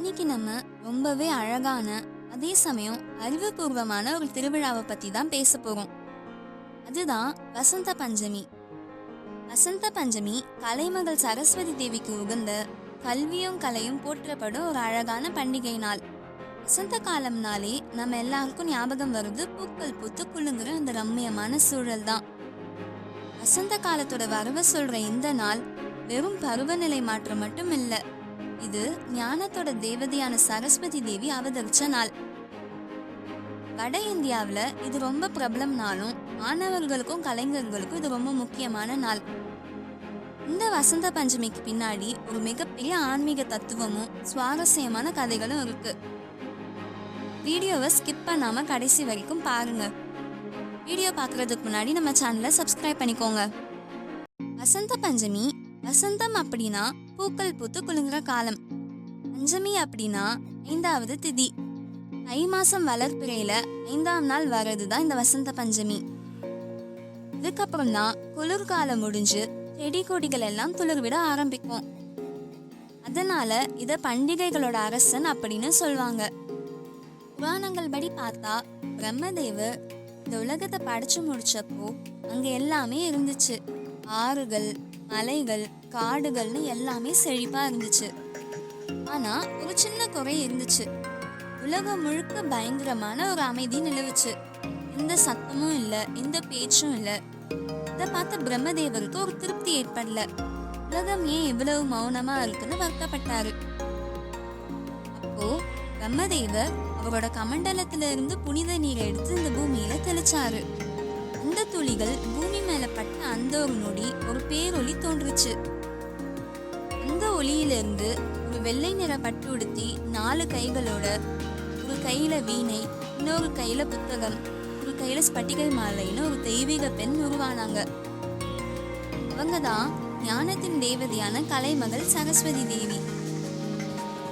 இன்னைக்கு நம்ம ரொம்பவே அழகான அதே சமயம் அறிவுபூர்வமான ஒரு திருவிழாவை பத்தி தான் பேச போறோம். அதுதான் வசந்த பஞ்சமி. வசந்த பஞ்சமி கலைமகள் சரஸ்வதி தேவிக்கு உகந்த கல்வியும் கலையும் போற்றப்படும் ஒரு அழகான பண்டிகை நாள். வசந்த காலம்னாலே நம்ம எல்லாருக்கும் ஞாபகம் வருது பூக்கள் பூத்து குலுங்குற அந்த ரம்மியமான சூழல் தான். வசந்த காலத்தோட வரவை சொல்ற இந்த நாள் வெறும் பருவநிலை மாற்றம் மட்டும் இல்லை. இது ஞானத்தோட தேவதையான சரஸ்வதி தேவி அவதரிச்ச நாள். வட இந்தியாவில் இது ரொம்ப பிரபலம்னாலும் மாணவர்களுக்கும் கலைஞர்களுக்கும் இது ரொம்ப முக்கியமான நாள். இந்த வசந்த பஞ்சமிக்கு பின்னாடி ஒரு மிகப்பெரிய ஆன்மீக தத்துவமும் சுவாரஸ்யமான கதைகளும் இருக்கு. வீடியோவை ஸ்கிப் பண்ணாம கடைசி வரைக்கும் பாருங்க. வீடியோ பார்க்கறதுக்கு முன்னாடி நம்ம சேனலை சப்ஸ்கிரைப் பண்ணிக்கோங்க. வசந்த பஞ்சமி வசந்தம் அப்படின்னா பூக்கள் பூத்து குலுங்குற காலம். பஞ்சமி அப்படின்னா ஐந்தாவது திதி. தை மாசம் வளர்ப்பிறையில ஐந்தாம் நாள் வர்றது தான் இந்த வசந்த பஞ்சமி. இதுக்கப்புறம் தான் குளிர்காலம் முடிஞ்சு செடி கொடிகள் எல்லாம் துளிர்விட ஆரம்பிக்கும். அதனால இத பண்டிகைகளோட அரசன் அப்படின்னு சொல்லுவாங்க புராணங்கள் படி பார்த்தா பிரம்மதேவர் இந்த உலகத்தை படைச்சு முடிச்சப்போ அங்க எல்லாமே இருந்துச்சு. ஆறுகள் மலைகள் காடுகள்னு எல்லாமே செழிப்பா இருந்துச்சு. ஆனா ஒரு சின்ன குறை இருந்துச்சு. உலகம் முழுக்க பயங்கரமான ஒரு அமைதி நிலவுச்சு. எந்த சத்தமும் இல்ல எந்த பேச்சும் இல்ல. இதை பார்த்த பிரம்மதேவருக்கு ஒரு திருப்தி ஏற்படல. உலகம் ஏன் இவ்வளவு மௌனமா இருக்குன்னு வருத்தப்பட்டாரு. அப்போ பிரம்மதேவர் அவரோட கமண்டலத்துல இருந்து புனித நீரை எடுத்து இந்த பூமியில தெளிச்சாரு. அந்த துளிகள் பூமி மேல பட்ட அந்த ஒரு நொடி ஒரு பேரொலி தோன்றுச்சு. அந்த ஒளியிலிருந்து ஒரு வெள்ளை நிற பட்டு உடுத்தி நாலு கைகளோட ஒரு கையில வீணை இன்னொரு கையில புத்தகம் ஒரு கையில ஸ்பட்டிகை மாலைன்னு ஒரு தெய்வீக பெண் உருவானாங்க. அவங்க தான் ஞானத்தின் தேவதையான கலைமகள் சரஸ்வதி தேவி.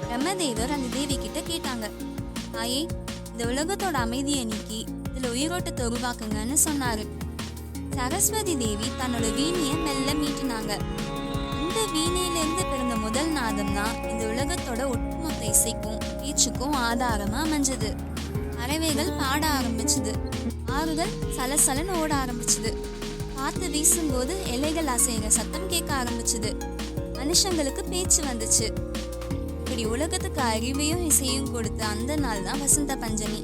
பிரம்மதேவர் அந்த தேவி கிட்ட கேட்டாங்க தாயே இந்த உலகத்தோட அமைதியை நீக்கி இதுல உயிரோட்டத்தை உருவாக்குங்கன்னு சொன்னாரு. சரஸ்வதி தேவி தன்னோட வீணியை மெல்ல மீட்டினாங்க. இந்த வீணையிலேருந்து பிறந்த முதல் நாதம் தான் இந்த உலகத்தோட ஒட்டுமொத்த இசைக்கும் பேச்சுக்கும் ஆதாரமா அமைஞ்சது. பறவைகள் பாட ஆரம்பிச்சது. ஆறுகள் சலசலன்னு ஓட ஆரம்பிச்சது. காத்து வீசும்போது இலைகள் அசைகிற சத்தம் கேட்க ஆரம்பிச்சது. மனுஷங்களுக்கு பேச்சு வந்துச்சு. இப்படி உலகத்துக்கு அறிவையும் இசையும் கொடுத்த அந்த நாள் தான் வசந்த பஞ்சமி.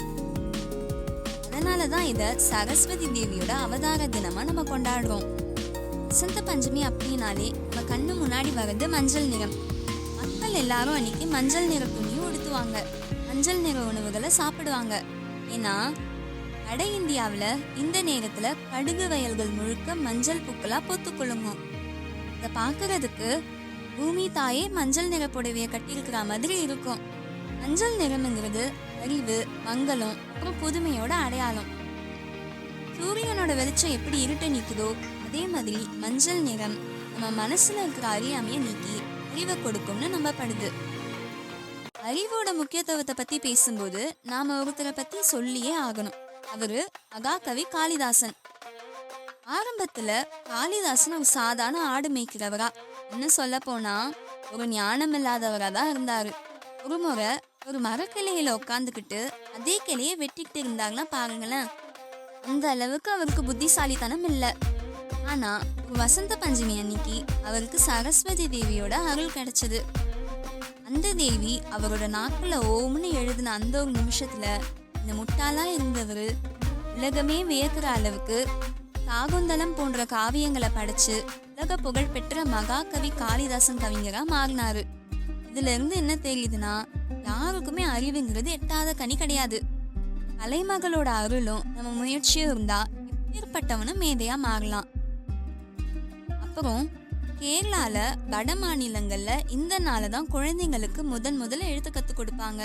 அதனால தான் இதை சரஸ்வதி தேவியோட அவதார தினமாக நம்ம கொண்டாடுறோம். வசந்த பஞ்சமி அப்படின்னாலே நம்ம கண்ணு முன்னாடி வர்றது மஞ்சள் நிறம். மக்கள் எல்லாரும் அன்னைக்கு மஞ்சள் நிற துணியும் உடுத்துவாங்க. மஞ்சள் நிற உணவுகளை சாப்பிடுவாங்க. ஏன்னா வட இந்தியாவில் இந்த நேரத்தில் கடுகு வயல்கள் முழுக்க மஞ்சள் பூக்களா பொத்து இதை பார்க்கறதுக்கு பூமி தாயே மஞ்சள் நிற புடவையை கட்டியிருக்கிற மாதிரி இருக்கும். மஞ்சள் நிறம்ங்கிறது அறிவு மங்களம் அப்புறம் புதுமையோட அடையாளம். சூரியனோட வெளிச்சம் எப்படி இருட்ட நீக்குதோ அதே மாதிரி மஞ்சள் நிறம் நம்ம மனசுல இருக்கிற அறியாமையை நீக்கி அறிவை கொடுக்கும்னு நம்பப்படுது. அறிவோட முக்கியத்துவத்தை பத்தி பேசும்போது நாம ஒருத்தரை பத்தி சொல்லியே ஆகணும். அவரு அகாகவி காளிதாசன். ஆரம்பத்துல காளிதாசன் ஒரு சாதாரண ஆடு மேய்க்கிறவரா. இன்னும் சொல்ல போனா ஒரு ஞானம் இல்லாதவரா தான் இருந்தாரு. ஒரு முறை ஒரு மரக்கிளையில உட்காந்துக்கிட்டு அதே கிளைய வெட்டிக்கிட்டு இருந்தாங்கன்னா பாருங்களேன். அந்த அளவுக்கு அவருக்கு புத்திசாலித்தனம் இல்லை. ஆனா ஒரு வசந்த பஞ்சமி அன்னைக்கு அவருக்கு சரஸ்வதி தேவியோட அருள் கிடைச்சது. அந்த தேவி அவரோட நாக்குல ஓம்னு எழுதின அந்த ஒரு நிமிஷத்துல இந்த முட்டாளா இருந்தவர் உலகமே வியக்கிற அளவுக்கு காகுந்தலம் போன்ற காவியங்களை படைச்சு உலக புகழ் பெற்ற மகாகவி காளிதாசன் கவிஞராக மாறினாரு. இதுல இருந்து என்ன தெரியுதுன்னா யாருக்குமே அறிவுங்கிறது எட்டாத கனி கிடையாது. கலைமகளோட அருளும் நம்ம முயற்சியும் இருந்தா எப்பேற்பட்டவனும் மேதையா மாறலாம். அப்புறம் கேரளால வட மாநிலங்கள்ல இந்த நாளை தான் குழந்தைங்களுக்கு முதன் முதல்ல எழுத்து கத்து கொடுப்பாங்க.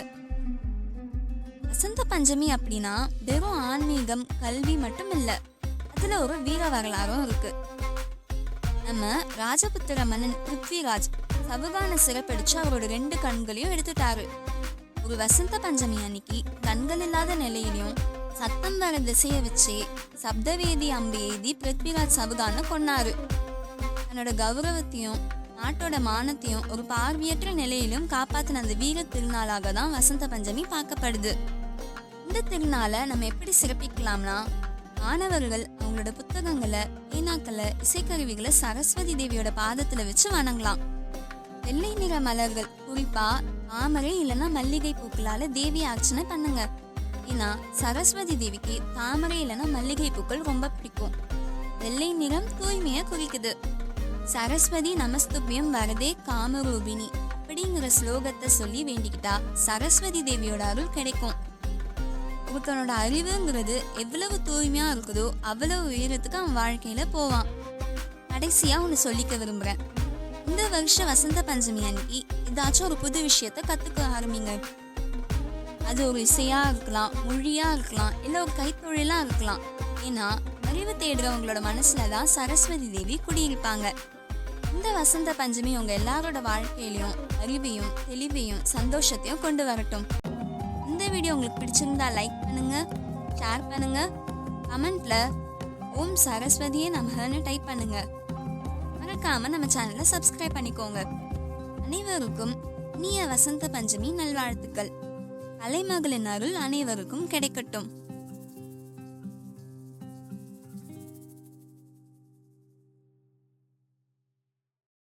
வசந்த பஞ்சமி அப்படின்னா வெறும் ஆன்மீகம் கல்வி மட்டும் இல்ல அதுல ஒரு வீர வரலாறும் இருக்கு. நம்ம ராஜபுத்திர மன்னன் பிருத்விராஜ் சபுகான சிறப்பிடிச்சு அவரோட ரெண்டு கண்களையும் எடுத்துட்டாரு. ஒரு வசந்த பஞ்சமி அன்னைக்கு கண்கள் இல்லாத நிலையிலையும் சத்தம் வர திசையை வச்சு சப்தவேதி அம்பி எழுதி பிருத்விராஜ் சவுகான கொன்னாரு. தன்னோட கௌரவத்தையும் நாட்டோட மானத்தையும் ஒரு பார்வையற்ற நிலையிலும் காப்பாத்தின அந்த வீர திருநாளாக தான் வசந்த பஞ்சமி பார்க்கப்படுது. இந்த திருநாளை நம்ம எப்படி சிறப்பிக்கலாம்னா மாணவர்கள் அவங்களோட புத்தகங்களை பேனாக்களை இசைக்கருவிகளை சரஸ்வதி தேவியோட பாதத்துல வச்சு வணங்கலாம். வெள்ளை நிற மலர்கள் குறிப்பா தாமரை இல்லைன்னா மல்லிகை பூக்களால தேவி அர்ச்சனை பண்ணுங்க. ஏன்னா சரஸ்வதி தேவிக்கு தாமரை இல்லைன்னா மல்லிகை பூக்கள் ரொம்ப பிடிக்கும். வெள்ளை நிறம் தூய்மையை குறிக்குது சரஸ்வதி நமஸ்துபியம் வரதே காமரூபிணி அப்படிங்கிற ஸ்லோகத்தை சொல்லி வேண்டிக்கிட்டா சரஸ்வதி தேவியோட அருள் கிடைக்கும். ஒருத்தனோட அறிவுங்கிறது எவ்வளவு தூய்மையா இருக்குதோ அவ்வளவு உயரத்துக்கு அவன் வாழ்க்கையில போவான். கடைசியா ஒன்று சொல்லிக்க விரும்புறேன். இந்த வருஷம் வசந்த பஞ்சமி அன்னைக்கு ஏதாச்சும் ஒரு புது விஷயத்த கற்றுக்க ஆரம்பிங்க. அது ஒரு இசையாக இருக்கலாம் மொழியாக இருக்கலாம் இல்லை ஒரு கைத்தொழிலாக இருக்கலாம். ஏன்னா அறிவு தேடுறவங்களோட மனசில் தான் சரஸ்வதி தேவி குடியிருப்பாங்க. இந்த வசந்த பஞ்சமி உங்கள் எல்லாரோட வாழ்க்கையிலையும் அறிவையும் தெளிவையும் சந்தோஷத்தையும் கொண்டு வரட்டும். இந்த வீடியோ உங்களுக்கு பிடிச்சிருந்தா லைக் பண்ணுங்க ஷேர் பண்ணுங்க. கமெண்ட்ல ஓம் சரஸ்வதியே நமகன்னு டைப் பண்ணுங்கள் மறக்காம நம்ம சேனலை சப்ஸ்கிரைப் பண்ணிக்கோங்க. அனைவருக்கும் இனிய வசந்த பஞ்சமி நல்வாழ்த்துக்கள். கலைமகளின் அருள் அனைவருக்கும் கிடைக்கட்டும்.